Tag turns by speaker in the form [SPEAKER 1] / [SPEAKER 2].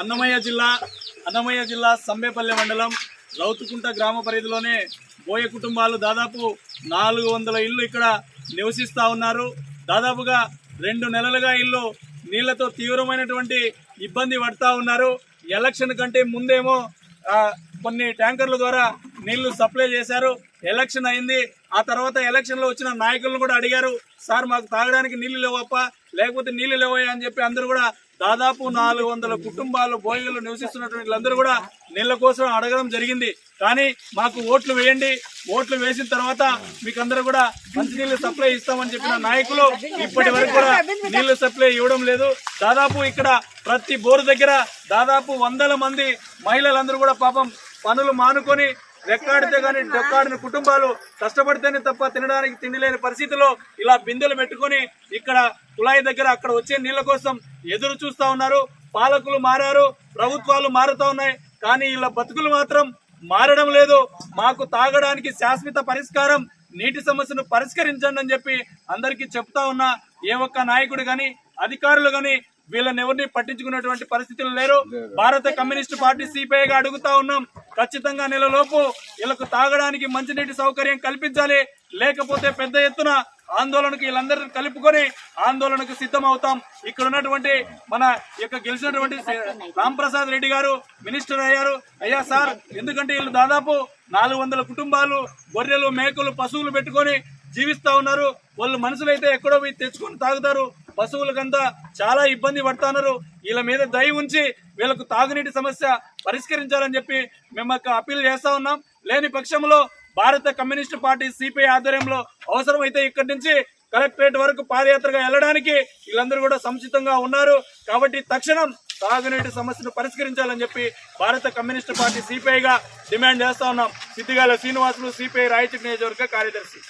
[SPEAKER 1] అన్నమయ్య జిల్లా అన్నమయ్య జిల్లా సంబేపల్లె మండలం రౌతుకుంట గ్రామ పరిధిలోనే బోయ కుటుంబాలు దాదాపు నాలుగు వందల ఇల్లు ఇక్కడ నివసిస్తూ ఉన్నారు. దాదాపుగా రెండు నెలలుగా ఇల్లు నీళ్ళతో తీవ్రమైనటువంటి ఇబ్బంది పడతా ఉన్నారు. ఎలక్షన్ కంటే ముందేమో కొన్ని ట్యాంకర్ల ద్వారా నీళ్ళు సప్లై చేశారు. ఎలక్షన్ అయింది. ఆ తర్వాత ఎలక్షన్లో వచ్చిన నాయకులను కూడా అడిగారు. సార్ మాకు తాగడానికి నీళ్ళు లేవప్ప లేకపోతే నీళ్ళు లేవయ్యా అని చెప్పి అందరూ కూడా దాదాపు నాలుగు వందల కుటుంబాలు బోయిలు నివసిస్తున్నటువంటి వీళ్ళందరూ కూడా నీళ్ళ కోసం అడగడం జరిగింది. కానీ మాకు ఓట్లు వేయండి. ఓట్లు వేసిన తర్వాత మీకు అందరూ కూడా మంచినీళ్ళు సప్లై ఇస్తామని చెప్పిన నాయకులు ఇప్పటి వరకు కూడా నీళ్ళు సప్లై ఇవ్వడం లేదు. దాదాపు ఇక్కడ ప్రతి బోరు దగ్గర దాదాపు వందల మంది మహిళలందరూ కూడా పాపం పనులు మానుకొని రెక్కాడితే గాని డొక్కాడిన కుటుంబాలు కష్టపడితేనే తప్ప తినడానికి తిండి లేని పరిస్థితిలో ఇలా బిందెలు పెట్టుకొని ఇక్కడ కుళాయి దగ్గర అక్కడ వచ్చే నీళ్ళ కోసం ఎదురు చూస్తా ఉన్నారు. పాలకులు మారారు ప్రభుత్వాలు మారుతా ఉన్నాయి. కానీ ఇలా బతుకులు మాత్రం మారడం లేదు. మాకు తాగడానికి శాశ్వత పరిష్కారం నీటి సమస్యను పరిష్కరించండి అని చెప్పి అందరికీ చెప్తా ఉన్నా. ఏ ఒక్క నాయకుడు గాని అధికారులు గాని వీళ్ళని ఎవరిని పట్టించుకున్నటువంటి పరిస్థితులు లేరు. భారత కమ్యూనిస్ట్ పార్టీ సిపిఐగా అడుగుతా ఉన్నాం. ఖచ్చితంగా నెలలోపు వీళ్ళకు తాగడానికి మంచినీటి సౌకర్యం కల్పించాలి. లేకపోతే పెద్ద ఎత్తున ఆందోళనకు వీళ్ళందరినీ కలుపుకొని ఆందోళనకు సిద్ధం అవుతాం ఇక్కడ ఉన్నటువంటి మన యొక్క గెలిచినటువంటి రాంప్రసాద్ రెడ్డి గారు మినిస్టర్ అయ్యారు. అయ్యా సార్ ఎందుకంటే వీళ్ళు దాదాపు నాలుగు వందల కుటుంబాలు గొర్రెలు మేకలు పశువులు పెట్టుకొని జీవిస్తా ఉన్నారు. వాళ్ళు మనుషులైతే ఎక్కడో పోయి తెచ్చుకొని తాగుతారు. పశువులకంతా చాలా ఇబ్బంది పడుతున్నారు వీళ్ళ మీద దయ ఉంచి వీళ్ళకు తాగునీటి సమస్య పరిష్కరించాలని చెప్పి మేము ఒక అప్పీల్ చేస్తా ఉన్నాం. లేని పక్షంలో భారత కమ్యూనిస్ట్ పార్టీ సిపిఐ ఆధ్వర్యంలో అవసరమైతే ఇక్కడి నుంచి కలెక్టరేట్ వరకు పాదయాత్రగా వెళ్ళడానికి వీళ్ళందరూ కూడా సంచితంగా ఉన్నారు. కాబట్టి తక్షణం తాగునీటి సమస్యను పరిష్కరించాలని చెప్పి భారత కమ్యూనిస్ట్ పార్టీ సిపిఐగా డిమాండ్ చేస్తా ఉన్నాం. సిద్దిగాల శ్రీనివాసులు సిపిఐ రాయచూటి నియోజకవర్గ కార్యదర్శి.